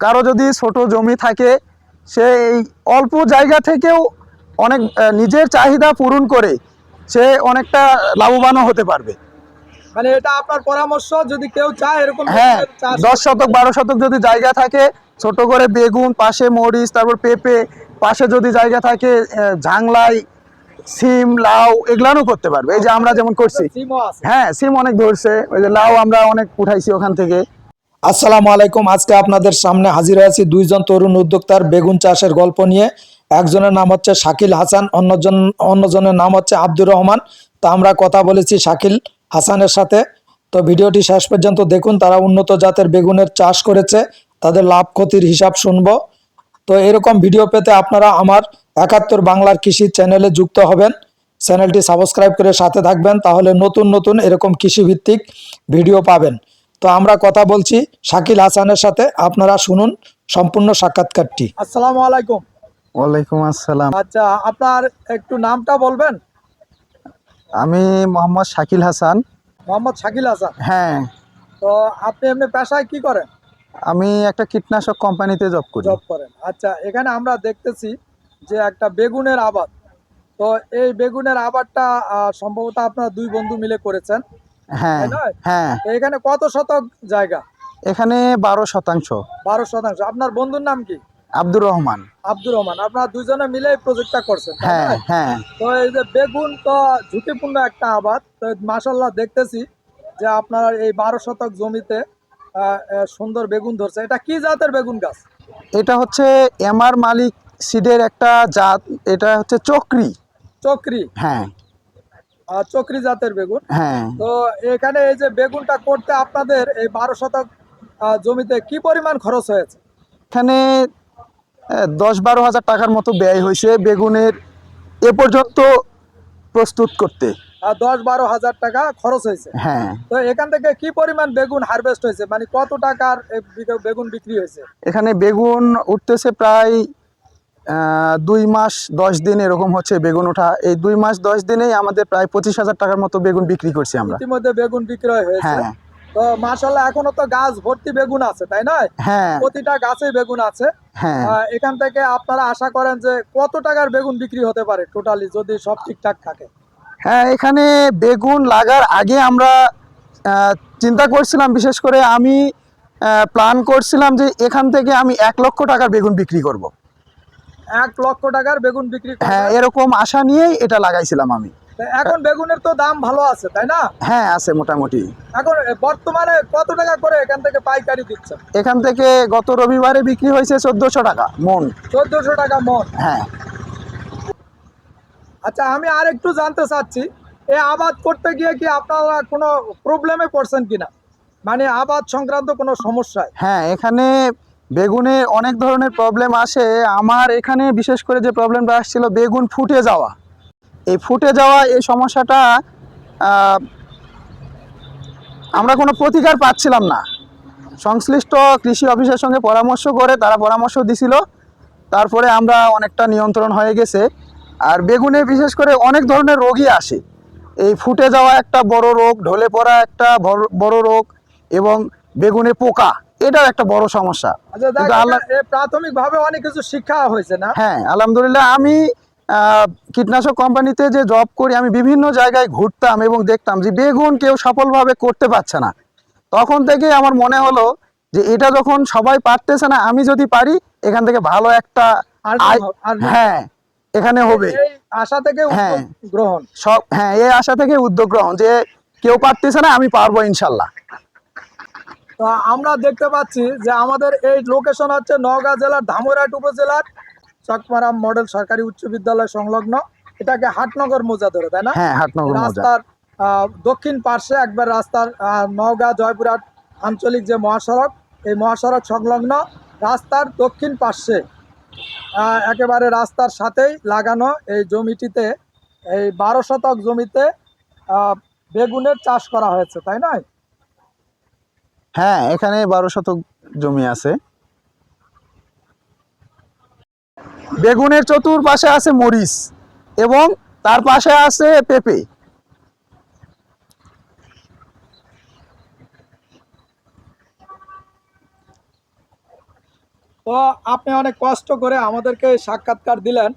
কারও যদি ছোট জমি থাকে সে এই অল্প জায়গা থেকেও অনেক নিজের চাহিদা পূরণ করে সে অনেকটা লাভবানও হতে পারবে। মানে এটা আপনার পরামর্শ যদি কেউ চায় এরকম হ্যাঁ দশ শতক বারো শতক যদি জায়গা থাকে ছোট করে বেগুন পাশে মরিচ তারপর পেঁপে পাশে যদি জায়গা থাকে ঝাংলাই সিম লাউ এগুলানো করতে পারবে। এই যে আমরা যেমন করছি। হ্যাঁ সিম অনেক ধরছে। ওই যে লাউ আমরা অনেক উঠাইছি ওখান থেকে। আসসালামু আলাইকুম। আজকে আপনাদের সামনে হাজির হয়েছি দুইজন তরুণ উদ্যোক্তার বেগুন চাষের গল্প নিয়ে। একজনের নাম হচ্ছে শাকিল হাসান, অন্যজন অন্যজনের নাম হচ্ছে আব্দুর রহমান। তো আমরা কথা বলেছি শাকিল হাসানের সাথে। তো ভিডিওটি শেষ পর্যন্ত দেখুন, তারা উন্নত জাতের বেগুনের চাষ করেছে, তাদের লাভ ক্ষতির হিসাব শুনব। তো এরকম ভিডিও পেতে আপনারা আমার একাত্তর বাংলার কৃষি চ্যানেলে যুক্ত হবেন। চ্যানেলটি সাবস্ক্রাইব করে সাথে থাকবেন, তাহলে নতুন নতুন এরকম কৃষিভিত্তিক ভিডিও পাবেন। তো আমরা কথা বলছি শাকিল হাসানের সাথে। আপনারা শুনুন সম্পূর্ণ সাক্ষাৎকারটি। আসসালামু আলাইকুম। ওয়ালাইকুম আসসালাম। আচ্ছা আপনার একটু নামটা বলবেন? আমি মোহাম্মদ শাকিল হাসান। মোহাম্মদ শাকিল হাসান। হ্যাঁ। তো আপনি এমনি পেশায় কি করেন? আমি একটা কীটনাশক কোম্পানিতে জব করি। জব করেন। আচ্ছা এখানে আমরা দেখতেছি যে একটা বেগুনের আবাদ। তো এই বেগুনের আবাদটা সম্ভবত আপনারা দুই বন্ধু মিলে করেছেন। হ্যাঁ হ্যাঁ। এখানে কত শতক জায়গা? এখানে বারো শতাংশ। বারো শতাংশ। আপনার বন্ধুর নাম কি? আব্দুর রহমান। আব্দুর রহমান। আপনারা দুজনে মিলে প্রজেক্টটা করছেন হ্যাঁ হ্যাঁ। তো এই যে বেগুন তো ঝুঁকিপূর্ণ একটা আবাদ। তো মাসাল্লাহ দেখতেছি যে আপনার এই বারো শতক জমিতে সুন্দর বেগুন ধরছে। এটা কি জাতের বেগুন গাছ? এটা হচ্ছে এমআর মালিক সিডের একটা জাত। এটা হচ্ছে চক্রি। চক্রি। হ্যাঁ। চক্রি জাতের বেগুন। হ্যাঁ। তো এখানে এই যে বেগুনটা করতে আপনাদের এই বারো শতক জমিতে কি পরিমাণ খরচ হয়েছে? এখানে দশ বারো হাজার টাকার মতো ব্যয় হয়েছে বেগুনের এ পর্যন্ত প্রস্তুত করতে। দশ বারো হাজার টাকা খরচ হয়েছে। হ্যাঁ। তো এখান থেকে কি পরিমাণ বেগুন হারভেস্ট হয়েছে? মানে কত টাকার বেগুন বিক্রি হয়েছে? এখানে বেগুন উঠতেছে প্রায় দুই মাস দশ দিন এরকম হচ্ছে বেগুন ওঠা। এই দুই মাস দশ দিনেই আমাদের প্রায় পঁচিশ হাজার টাকার মতো বেগুন বিক্রি করছি আমরা। ইতিমধ্যে বেগুন বিক্রয় হয়েছে। হ্যাঁ। তো মাশাল্লাহ এখনও তো গাছ ভর্তি বেগুন আছে তাই হ্যাঁ। প্রতিটা গাছে বেগুন আছে। হ্যাঁ। এখান থেকে আপনারা আশা করেন যে কত টাকার বেগুন বিক্রি হতে পারে টোটালি যদি সব ঠিকঠাক থাকে? হ্যাঁ এখানে বেগুন লাগার আগে আমরা চিন্তা করছিলাম বিশেষ করে আমি প্ল্যান করছিলাম যে এখান থেকে আমি এক লক্ষ টাকার বেগুন বিক্রি করব। এক লক্ষ টাকার বেগুন বিক্রি হ্যাঁ এরকম আশা নিয়েই এটা লাগাইছিলাম আমি। এখন বেগুনের তো দাম ভালো আছে তাই না? হ্যাঁ আছে মোটামুটি। এখন বর্তমানে কত টাকা করে এখান থেকে পাইকারি দিচ্ছে এখান থেকে গত রবিবারে বিক্রি হয়েছে চোদ্দোশো টাকা মন। চোদ্দশো টাকা মন। হ্যাঁ। আচ্ছা আমি আর একটু জানতে চাচ্ছি এ আবাদ করতে গিয়ে কি আপনারা কোনো প্রবলেমে পড়ছেন কিনা? মানে আবাদ সংক্রান্ত কোনো সমস্যায়? হ্যাঁ এখানে বেগুনে অনেক ধরনের প্রবলেম আসে। আমার এখানে বিশেষ করে যে প্রবলেমটা আসছিল, বেগুন ফুটে যাওয়া। এই ফুটে যাওয়া, এই সমস্যাটা আমরা কোনো প্রতিকার পাচ্ছিলাম না। সংশ্লিষ্ট কৃষি অফিসের সঙ্গে পরামর্শ করে তারা পরামর্শ দিছিল। তারপরে আমরা অনেকটা নিয়ন্ত্রণ হয়ে গেছে। আর বেগুনে বিশেষ করে অনেক ধরনের রোগই আসে। এই ফুটে যাওয়া একটা বড় রোগ, ঢলে পড়া একটা বড়- রোগ এবং বেগুনে পোকা। এটাও একটা বড় সমস্যা। আচ্ছা কিন্তু আল্লাহ প্রাথমিক ভাবে অনেক কিছু শিক্ষা হয়েছে না? হ্যাঁ আলহামদুলিল্লাহ আমি কীটনাশক কোম্পানিতে যে জব করি আমি বিভিন্ন জায়গায় ঘুরতাম এবং দেখতাম যে বেগুন কেউ সফলভাবে করতে পারছে না। তখন থেকে আমার মনে হলো যে এটা যখন সবাই পারতেছে না আমি যদি পারি এখান থেকে ভালো একটা। হ্যাঁ এখানে হবে। আশা থেকে হ্যাঁ। গ্রহণ। সব হ্যাঁ এই আশা থেকে উদ্যোগ গ্রহণ যে কেউ পারতেছে না আমি পারব ইনশাল্লাহ। আমরা দেখতে পাচ্ছি যে আমাদের এই লোকেশন হচ্ছে নওগাঁ জেলার ধামরাট উপজেলার চকমারাম মডেল সরকারি উচ্চ বিদ্যালয় সংলগ্ন। এটাকে হাটনগর মোজা ধরে তাই না? হ্যাঁ রাস্তার দক্ষিণ পার্শ্বে একবার রাস্তার নওগাঁ জয়পুরহাট আঞ্চলিক যে মহাসড়ক এই মহাসড়ক সংলগ্ন রাস্তার দক্ষিণ পার্শ্বে একেবারে রাস্তার সাথেই লাগানো এই জমিটিতে এই বারো শতক জমিতে আহ, বেগুনের চাষ করা হয়েছে তাই নয়? হ্যাঁ এখানে বারো শতক জমি আছে। বেগুনের চতুর্পাশে আছে মরিচ এবং তার পাশে আছে পেঁপে। তো আপনি অনেক কষ্ট করে আমাদেরকে সাক্ষাৎকার দিলেন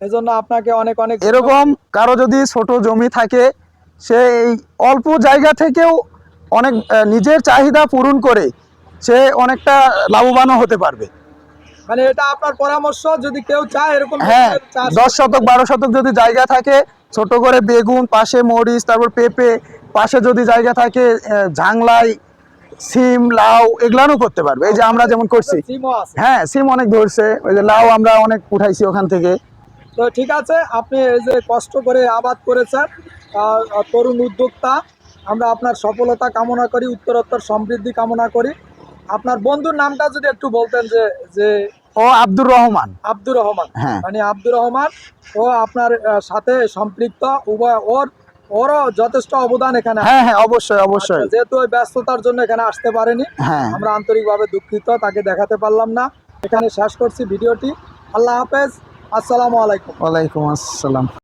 এজন্য আপনাকে অনেক অনেক এরকম কারও যদি ছোট জমি থাকে সে এই অল্প জায়গা থেকেও অনেক নিজের চাহিদা পূরণ করে সে অনেকটা লাভবানও হতে পারবে। মানে এটা আপনার পরামর্শ যদি কেউ চায় এরকম হ্যাঁ দশ শতক বারো শতক যদি জায়গা থাকে ছোট করে বেগুন পাশে মরিচ তারপর পেঁপে পাশে যদি জায়গা থাকে ঝাংলাই সিম লাউ করতে পারবে। এই যে আমরা যেমন করছি। সিমও হ্যাঁ সিম অনেক ধরছে। ওই যে লাউ আমরা অনেক উঠাইছি ওখান থেকে। তো ঠিক আছে আপনি এই যে কষ্ট করে আবাদ করেছেন তরুণ উদ্যোক্তা আমরা আপনার সফলতা কামনা করি উত্তরোত্তর সমৃদ্ধি কামনা করি। আপনার বন্ধুর নামটা যদি একটু বলতেন যে যে ও আব্দুর রহমান। আব্দুর রহমান। হ্যাঁ। মানে আব্দুর রহমান ও আপনার সাথে সম্পৃক্ত উভয় ওর ওরও যথেষ্ট অবদান এখানে হ্যাঁ হ্যাঁ অবশ্যই অবশ্যই। যেহেতু ওই ব্যস্ততার জন্য এখানে আসতে পারেনি হ্যাঁ। আমরা আন্তরিকভাবে দুঃখিত তাকে দেখাতে পারলাম না। এখানে শেষ করছি ভিডিওটি। আল্লাহ হাফেজ। আসসালামু আলাইকুম। ওয়ালাইকুম আসসালাম।